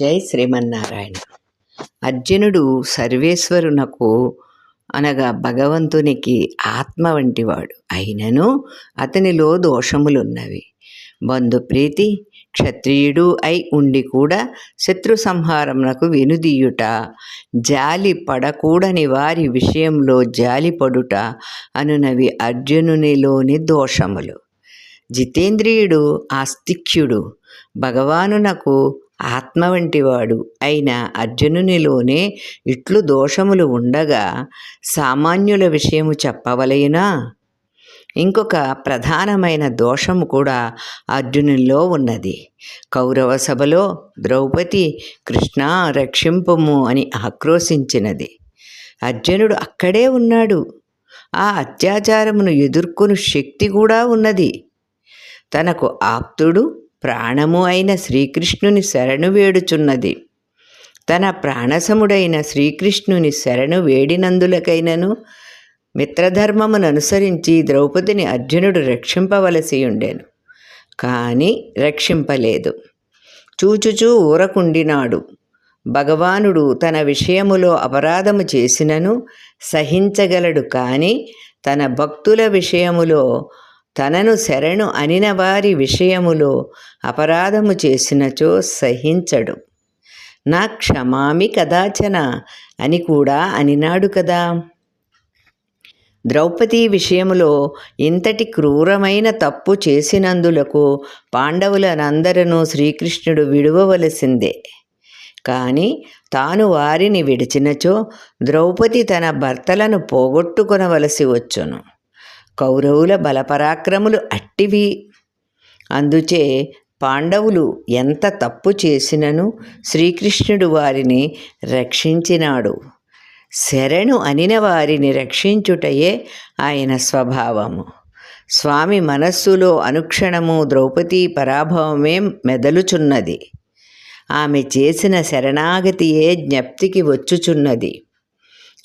జై శ్రీమన్నారాయణ. అర్జునుడు సర్వేశ్వరునకు అనగా భగవంతునికి ఆత్మ వంటివాడు. అయినను అతనిలో దోషములున్నవి. బంధుప్రీతి క్షత్రియుడు అయి ఉండి కూడా శత్రు సంహారమునకు వెనుదీయుట జాలి పడకూడని వారి విషయంలో జాలి పడుట అనునవి అర్జునునిలోని దోషములు. జితేంద్రియుడు ఆస్తిక్యుడు భగవానునకు ఆత్మ వంటివాడు. అయిన అర్జునునిలోనే ఇట్లు దోషములు ఉండగా సామాన్యుల విషయము చెప్పవలయునా ఇంకొక ప్రధానమైన దోషము కూడా అర్జునుల్లో ఉన్నది. కౌరవ సభలో ద్రౌపది కృష్ణ రక్షింపము అని ఆక్రోశించినది. అర్జునుడు అక్కడే ఉన్నాడు. ఆ అత్యాచారమును ఎదుర్కొను శక్తి కూడా ఉన్నది. తనకు ఆప్తుడు ప్రాణము అయిన శ్రీకృష్ణుని శరణు వేడుచున్నది. తన ప్రాణసముడైన శ్రీకృష్ణుని శరణు వేడినందులకైనను మిత్రధర్మమును అనుసరించి ద్రౌపదిని అర్జునుడు రక్షింపవలసి ఉండెను కానీ రక్షింపలేదు. చూచుచూ ఊరకుండినాడు. భగవానుడు తన విషయములో అపరాధము చేసినను సహించగలడు. కానీ తన భక్తుల విషయములో తనను శరణు అనిన వారి విషయములో అపరాధము చేసినచో సహించడు. నా క్షమామి కదాచన అని కూడా అనినాడు కదా. ద్రౌపది విషయములో ఇంతటి క్రూరమైన తప్పు చేసినందులకు పాండవులనందరూ శ్రీకృష్ణుడు విడువవలసిందే. కానీ తాను వారిని విడిచినచో ద్రౌపది తన భర్తలను పోగొట్టుకొనవలసి వచ్చును. కౌరవుల బలపరాక్రములు అట్టివి. అందుచే పాండవులు ఎంత తప్పు చేసినను శ్రీకృష్ణుడు వారిని రక్షించినాడు. శరణు అనిన వారిని రక్షించుటయే ఆయన స్వభావము. స్వామి మనస్సులో అనుక్షణము ద్రౌపది పరాభవమే మెదలుచున్నది. ఆమె చేసిన శరణాగతియే జ్ఞప్తికి వచ్చుచున్నది.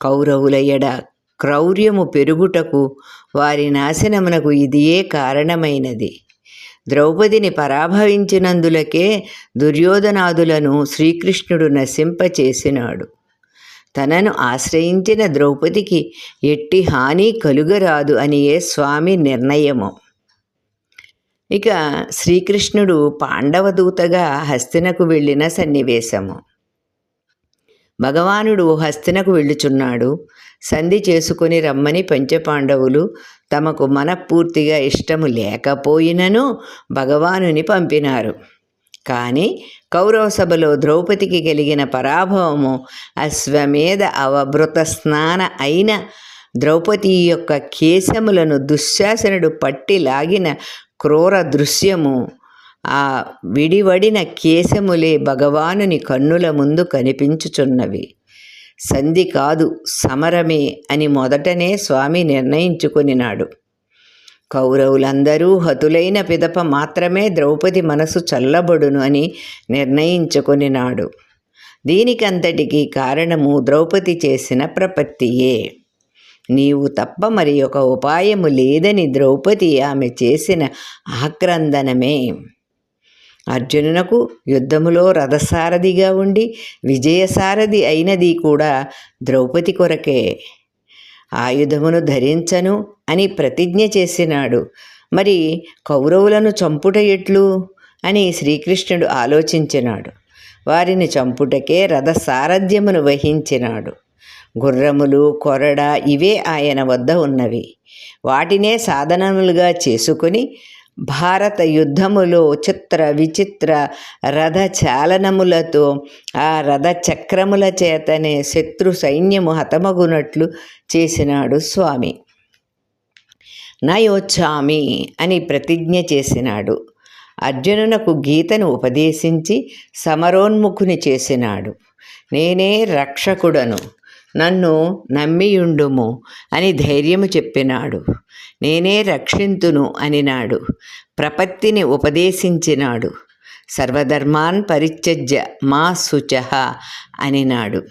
కౌరవుల ఎడ క్రౌర్యము పెరుగుటకు వారి నాశనమునకు ఇదియే కారణమైనది. ద్రౌపదిని పరాభవించినందులకే దుర్యోధనాదులను శ్రీకృష్ణుడు నశింపచేసినాడు తనను ఆశ్రయించిన ద్రౌపదికి ఎట్టి హాని కలుగరాదు అనియే స్వామి నిర్ణయము. ఇక శ్రీకృష్ణుడు పాండవదూతగా హస్తినకు వెళ్ళిన సన్నివేశము. భగవానుడు హస్తినకు వెళ్ళుచున్నాడు. సంధి చేసుకుని రమ్మని పంచపాండవులు తమకు మనపూర్తిగా ఇష్టము లేకపోయినను భగవానుని పంపినారు. కానీ కౌరవ సభలో ద్రౌపదికి కలిగిన పరాభవము అశ్వమేధ అవభృత స్నాన అయిన ద్రౌపది యొక్క కేశములను దుశ్శాసనుడు పట్టి లాగిన క్రూర దృశ్యము. ఆ విడివడిన కేశములే భగవానుని కన్నుల ముందు కనిపించుచున్నవి. సంధి కాదు సమరమే అని మొదటనే స్వామి నిర్ణయించుకొనినాడు. కౌరవులందరూ హతులైన పిదప మాత్రమే ద్రౌపది మనసు చల్లబడును అని నిర్ణయించుకొనినాడు. దీనికంతటికి కారణము ద్రౌపది చేసిన ప్రపత్తియే. నీవు తప్ప మరి ఒక ఉపాయము లేదని ద్రౌపది ఆమె చేసిన ఆక్రందనమే. అర్జునునకు యుద్ధములో రథసారథిగా ఉండి విజయసారథి అయినది కూడా ద్రౌపది కొరకే. ఆయుధమును ధరించను అని ప్రతిజ్ఞ చేసినాడు. మరి కౌరవులను చంపుట ఎట్లు? అని శ్రీకృష్ణుడు ఆలోచించినాడు. వారిని చంపుటకే రథసారథ్యమును వహించినాడు. గుర్రములు కొరడ ఇవే ఆయన వద్ద ఉన్నవి. వాటినే సాధనములుగా చేసుకుని భారత యుద్ధములో చిత్ర విచిత్ర రథ చాలనములతో ఆ రథ చక్రముల చేతనే శత్రు సైన్యము హతమగునట్లు చేసినాడు స్వామి. నయోచ్చామి అని ప్రతిజ్ఞ చేసినాడు. అర్జునునకు గీతను ఉపదేశించి సమరోన్ముఖుని చేసినాడు. నేనే రక్షకుడను. నన్ను నమ్మియుండుము అని ధైర్యము చెప్పినాడు. నేనే రక్షింతును అనినాడు. ప్రపత్తిని ఉపదేశించినాడు. సర్వధర్మాన్ పరిత్యజ్య మా శుచ అనినాడు.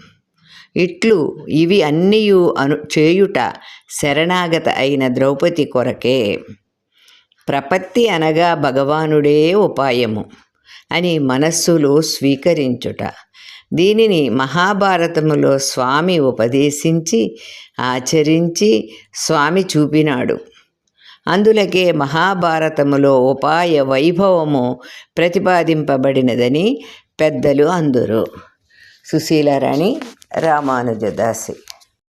ఇట్లు ఇవి అన్నీయు అను చేయుట శరణాగత అయిన ద్రౌపది కొరకే. ప్రపత్తి అనగా భగవానుడే ఉపాయము అని మనస్సులో స్వీకరించుట. దీనిని మహాభారతములో స్వామి ఉపదేశించి ఆచరించి స్వామి చూపినాడు. అందులకే మహాభారతములో ఉపాయ వైభవము ప్రతిపాదింపబడినదని పెద్దలు అందురు. సుశీలరాణి రామానుజదాసి.